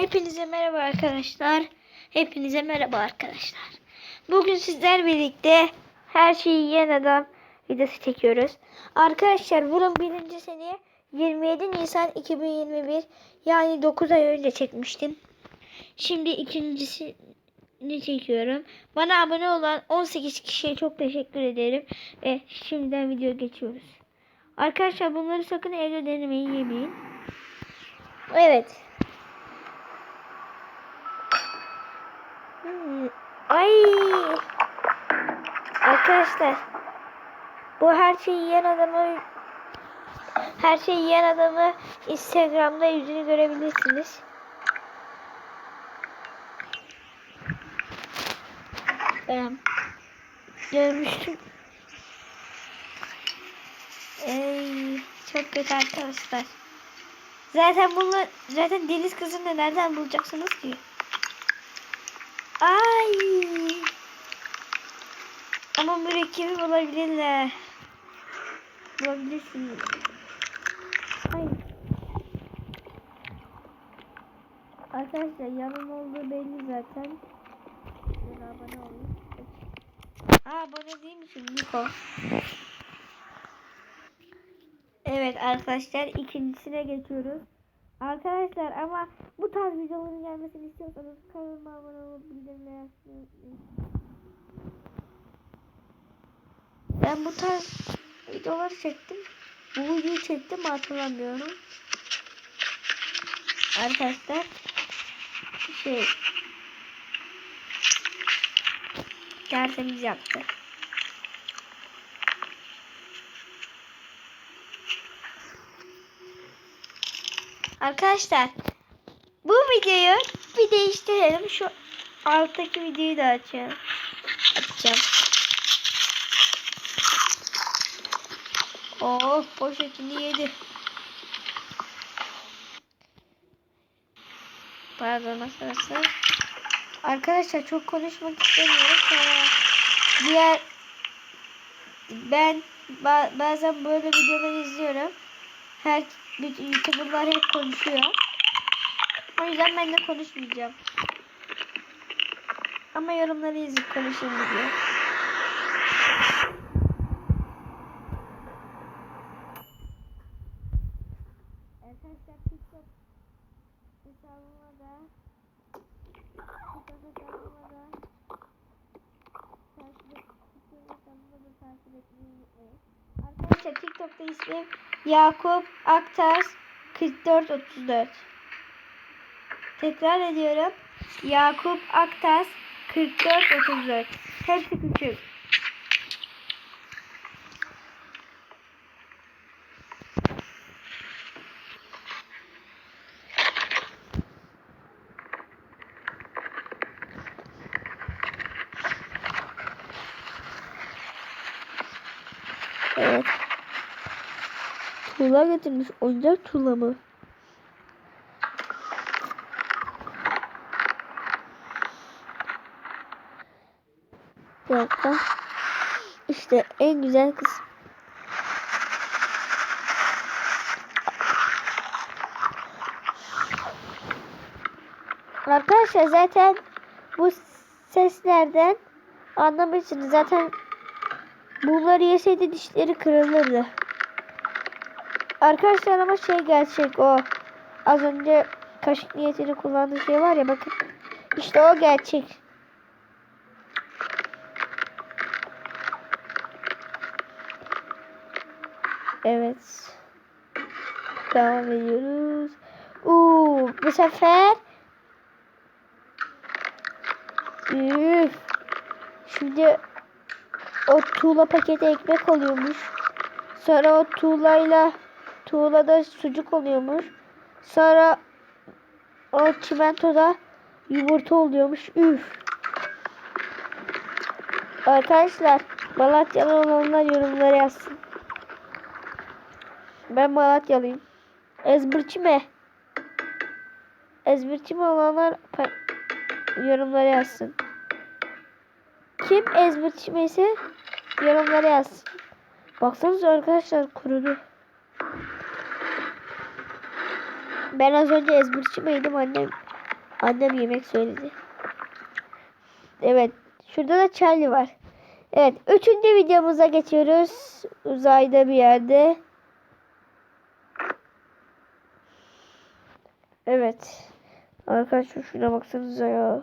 Hepinize merhaba arkadaşlar. Hepinize merhaba arkadaşlar. Bugün sizler birlikte her şeyi yiyen adam videosu çekiyoruz. Arkadaşlar bunun birinci sene 27 Nisan 2021 yani 9 ay önce çekmiştim. Şimdi ikincisini çekiyorum. Bana abone olan 18 kişiye çok teşekkür ederim. Ve şimdiden video geçiyoruz. Arkadaşlar bunları sakın evde denemeyi yemeyin. Evet. Ay. Arkadaşlar. Bu her şeyi yiyen adamı her şeyi yiyen adamı Instagram'da yüzünü görebilirsiniz. Ben görmüştüm. Ey, çok kötü arkadaşlar. Zaten bunu zaten deniz kızını nereden bulacaksınız ki? Ay. Ama mürekkebi bulabilirler. Bulabilirsiniz. Ay. Arkadaşlar yanım olduğu belli zaten. Şöyle abone olun. Aa abone değil misin Niko? Evet arkadaşlar ikincisine geçiyoruz. Arkadaşlar ama bu tarz videoların gelmesini istiyorsanız kanalıma abone olup bildirimleri açmayı unutmayın. Ben bu tarz videolar çektim. Bu videoyu çektim hatırlamıyorum. Arkadaşlar şey tertemiz yaptı. Arkadaşlar bu videoyu bir değiştirelim. Şu alttaki videoyu da açalım. Açacağım. Oh poşetini yedi. Pardon arkadaşlar. Arkadaşlar çok konuşmak istemiyorum. Sonra diğer ben ba- bazen böyle videolar izliyorum. Her YouTuber'lar hep konuşuyor. O yüzden ben de konuşmayacağım. Ama yorumları izleyip konuşayım diyor. İsmim Yakup Aktaş 4434. Tekrar ediyorum. Yakup Aktaş 4434. Hepsi küçük. Tuğla getirmiş. Oyuncak tuğla mı? Bir dakika. İşte en güzel kısım. Arkadaşlar zaten bu seslerden anlamışsınız. Zaten bunları yeseydi dişleri kırılırdı. Arkadaşlar ama şey gerçek o. Az önce kaşık niyetini kullandığı şey var ya bakın. İşte o gerçek. Evet. Devam ediyoruz. Uuu bu sefer Üf. Şimdi o tuğla paketi ekmek oluyormuş. Sonra o tuğlayla tuğlada sucuk oluyormuş. Sonra o çimentoda yumurta oluyormuş. Üf. Arkadaşlar Malatyalı olanlar yorumlara yazsın. Ben Malatyalıyım. Ezbirçi mi? Ezbirçi mi olanlar yorumlara yazsın. Kim ezbirçi ise yorumlara yazsın. Baksanıza arkadaşlar kurudu. Ben az önce ezbirçi miydim annem Annem yemek söyledi. Evet. Şurada da Charlie var. Evet. Üçüncü videomuza geçiyoruz. Uzayda bir yerde. Evet. Arkadaşlar şuna baksanıza ya.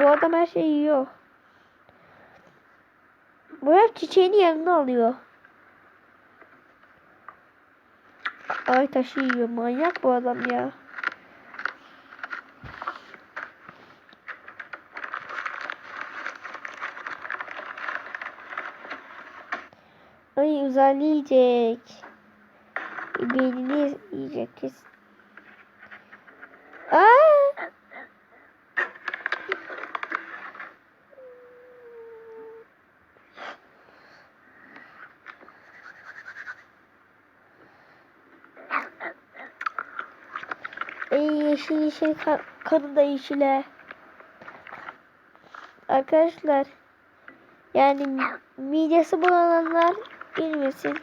Bu adam her şeyi yiyor. Bu hep çiçeğini yanına alıyor. Ay taşı yiyor. Manyak bu adam ya. Ay uzaylı yiyecek. Beynini yiyecek kesin. Aa! Ey yeşil yeşil kanı da yeşile. Arkadaşlar yani mi- midesi bulananlar bilmesin.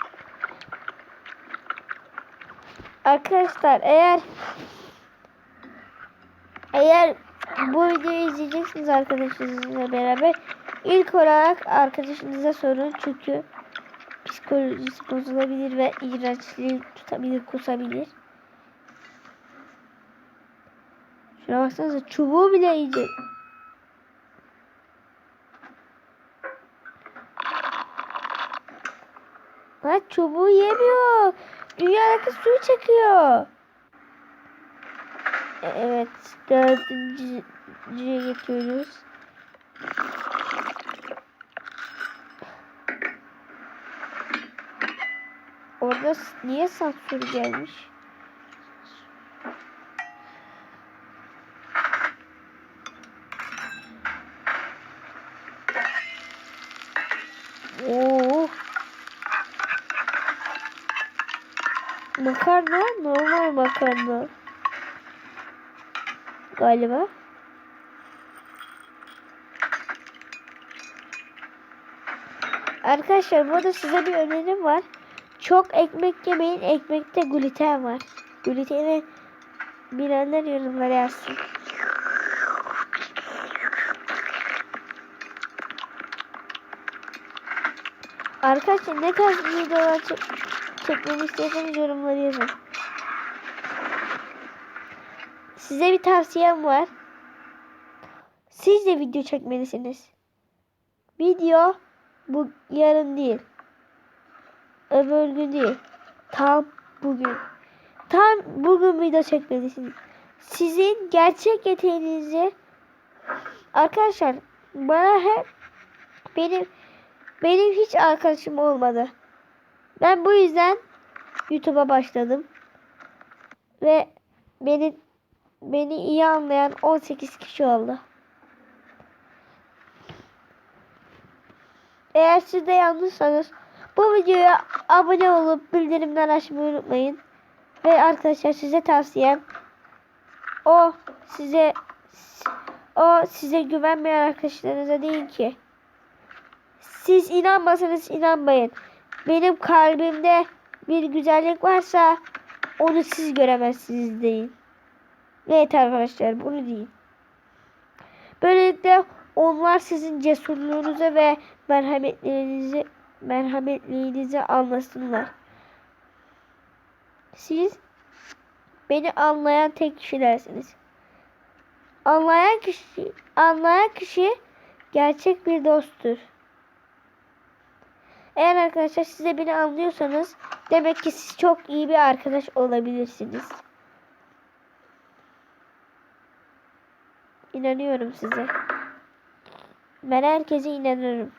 Arkadaşlar eğer eğer bu videoyu izleyeceksiniz arkadaşınızla beraber ilk olarak arkadaşınıza sorun çünkü psikolojisi bozulabilir ve iğrençliği tutabilir, kusabilir. Şuna baksanıza çubuğu bile yiyecek. Ha çubuğu yemiyor. Dünyadaki suyu çekiyor. E- Evet. Dördüncüye geçiyoruz. Orada niye sansür gelmiş? Makarna normal makarna. Galiba. Arkadaşlar burada size bir önerim var. Çok ekmek yemeyin. Ekmekte gluten var. Gluteni bilenler yorumlara yazsın. Arkadaşlar ne tarz videolar çek çekmemi istiyorsanız yorumlara yazın. Size bir tavsiyem var. Siz de video çekmelisiniz. Video bu yarın değil. Öbür gün değil. Tam bugün. Tam bugün video çekmelisiniz. Sizin gerçek yeteneğinizi arkadaşlar bana hep benim benim hiç arkadaşım olmadı. Ben bu yüzden YouTube'a başladım. Ve beni beni iyi anlayan 18 kişi oldu. Eğer siz de yanlışsanız bu videoya abone olup bildirimler açmayı unutmayın. Ve arkadaşlar size tavsiyem o size o size güvenmeyen arkadaşlarınıza deyin ki siz inanmasanız inanmayın. Benim kalbimde bir güzellik varsa onu siz göremezsiniz deyin. Evet arkadaşlar bunu deyin. Böylelikle onlar sizin cesurluğunuzu ve merhametlerinizi merhametliğinizi anlasınlar. Siz beni anlayan tek kişilersiniz. Anlayan kişi anlayan kişi gerçek bir dosttur. Eğer arkadaşlar siz de beni anlıyorsanız demek ki siz çok iyi bir arkadaş olabilirsiniz. İnanıyorum size. Ben herkese inanırım.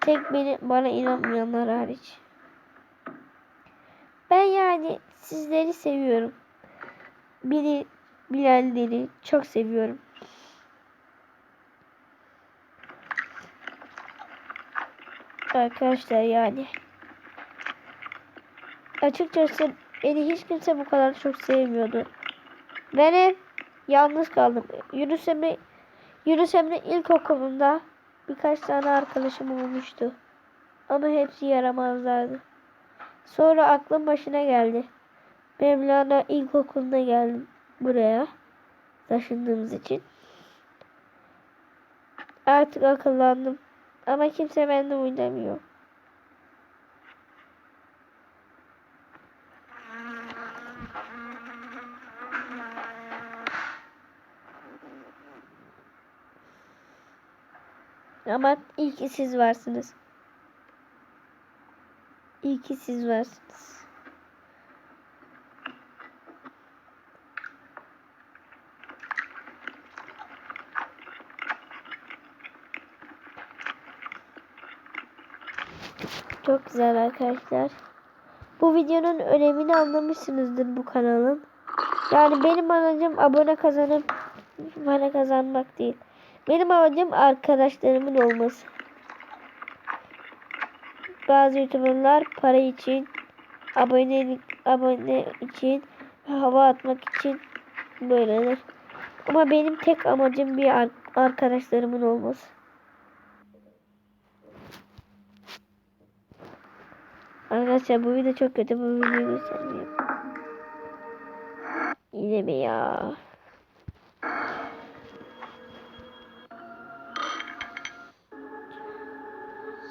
Tek beni bana inanmayanlar hariç. Ben yani sizleri seviyorum. Beni bilenleri çok seviyorum. Arkadaşlar yani. Açıkçası beni hiç kimse bu kadar çok sevmiyordu. Ben hep yalnız kaldım. Yunus Emre, Yunus Emre ilkokulunda birkaç tane arkadaşım olmuştu. Ama hepsi yaramazlardı. Sonra aklım başına geldi. Mevlana ilkokuluna geldim. Buraya taşındığımız için. Artık akıllandım. Ama kimse benden oynamıyor. Ama iyi ki siz varsınız. İyi ki siz varsınız. Çok güzel arkadaşlar. Bu videonun önemini anlamışsınızdır bu kanalın. Yani benim amacım abone kazanıp para kazanmak değil. Benim amacım arkadaşlarımın olması. Bazı youtuberlar para için, abonelik, abone için, hava atmak için böyleler. Ama benim tek amacım bir ar- arkadaşlarımın olması. Arkadaşlar bu video çok kötü. Bu videoyu göstermeyeyim. Yine mi ya?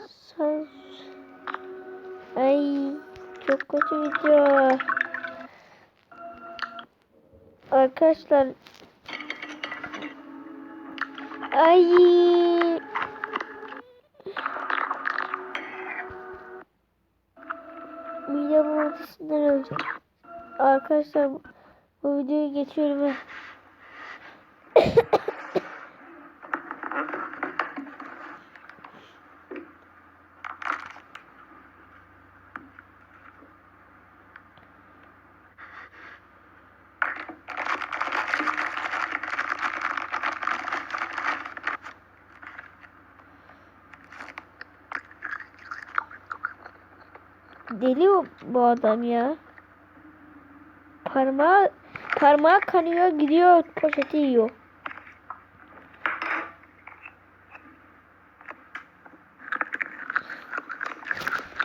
Söz. Ay çok kötü video. Arkadaşlar. Ay. Arkadaşlar bu, videoyu geçiyorum ben. Deli bu adam ya. Parmağı parmağı kanıyor gidiyor poşeti yiyor.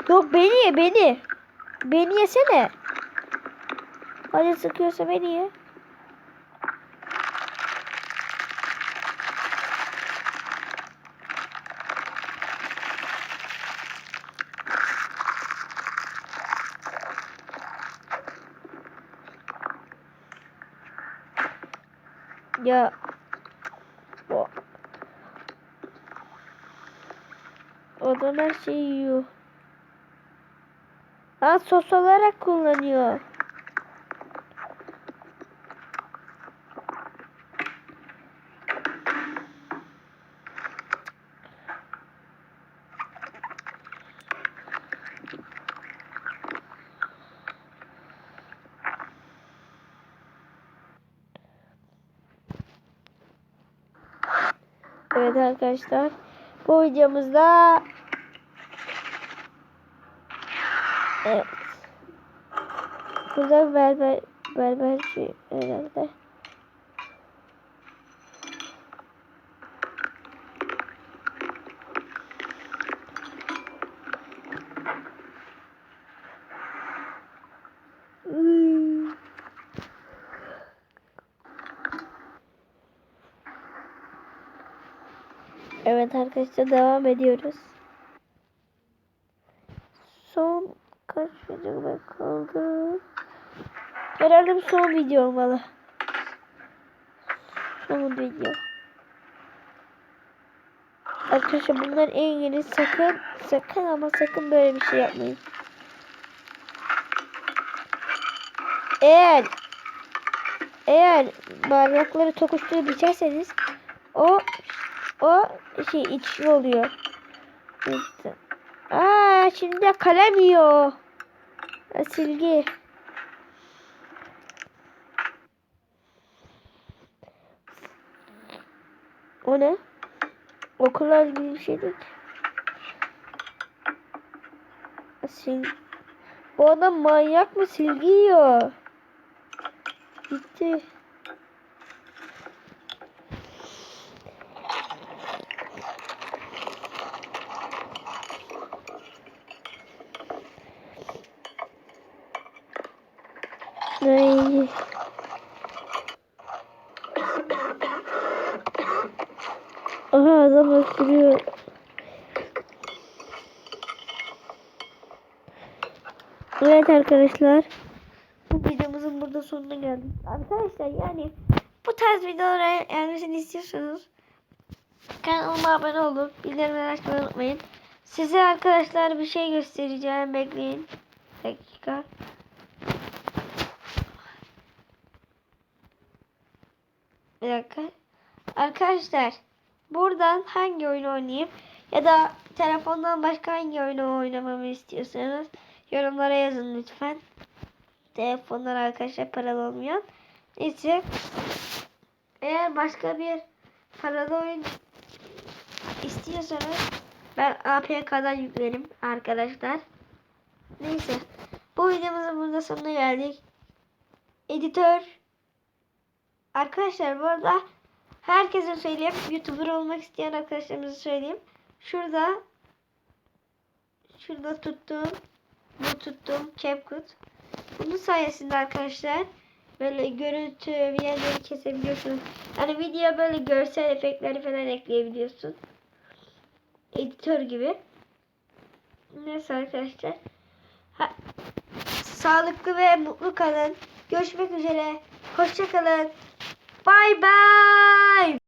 Yok beni ye beni. Beni yesene. Hadi sıkıyorsa beni ye. Ya o adam her şeyi yiyor. Aa sos olarak kullanıyor. Evet arkadaşlar. Bu videomuzda Evet. Burada berber berberci herhalde. Hmm. Evet arkadaşlar devam ediyoruz. Son kaç video kaldı? Herhalde bu son video olmalı. Son video. Arkadaşlar bunlar en yeni sakın sakın ama sakın böyle bir şey yapmayın. Eğer eğer bardakları tokuşturup içerseniz o o şey içi oluyor. İşte. Aa şimdi kalem yiyor. Silgi. O ne? Okulla ilgili bir şey değil. Sil Bu adam manyak mı silgi yiyor? Gitti. Ay. Adam öksürüyor. Evet arkadaşlar. Bu videomuzun burada sonuna geldik. Arkadaşlar yani bu tarz videolara gelmesini istiyorsanız kanalıma abone olup bildirimleri açmayı unutmayın. Size arkadaşlar bir şey göstereceğim. Bekleyin. Dakika. Bir dakika. Arkadaşlar buradan hangi oyunu oynayayım ya da telefondan başka hangi oyunu oynamamı istiyorsanız yorumlara yazın lütfen. Telefonlar arkadaşlar paralı olmayan. Neyse. Eğer başka bir paralı oyun istiyorsanız ben APK'dan yüklerim arkadaşlar. Neyse. Bu videomuzun burada sonuna geldik. Editör Arkadaşlar bu arada herkese söyleyeyim. YouTuber olmak isteyen arkadaşlarımıza söyleyeyim. Şurada şurada tuttuğum bu tuttuğum CapCut. Bunun sayesinde arkadaşlar böyle görüntü bir yerleri kesebiliyorsunuz. Yani video böyle görsel efektleri falan ekleyebiliyorsun. Editör gibi. Neyse arkadaşlar. Ha, sağlıklı ve mutlu kalın. Görüşmek üzere. Hoşça Bye bye!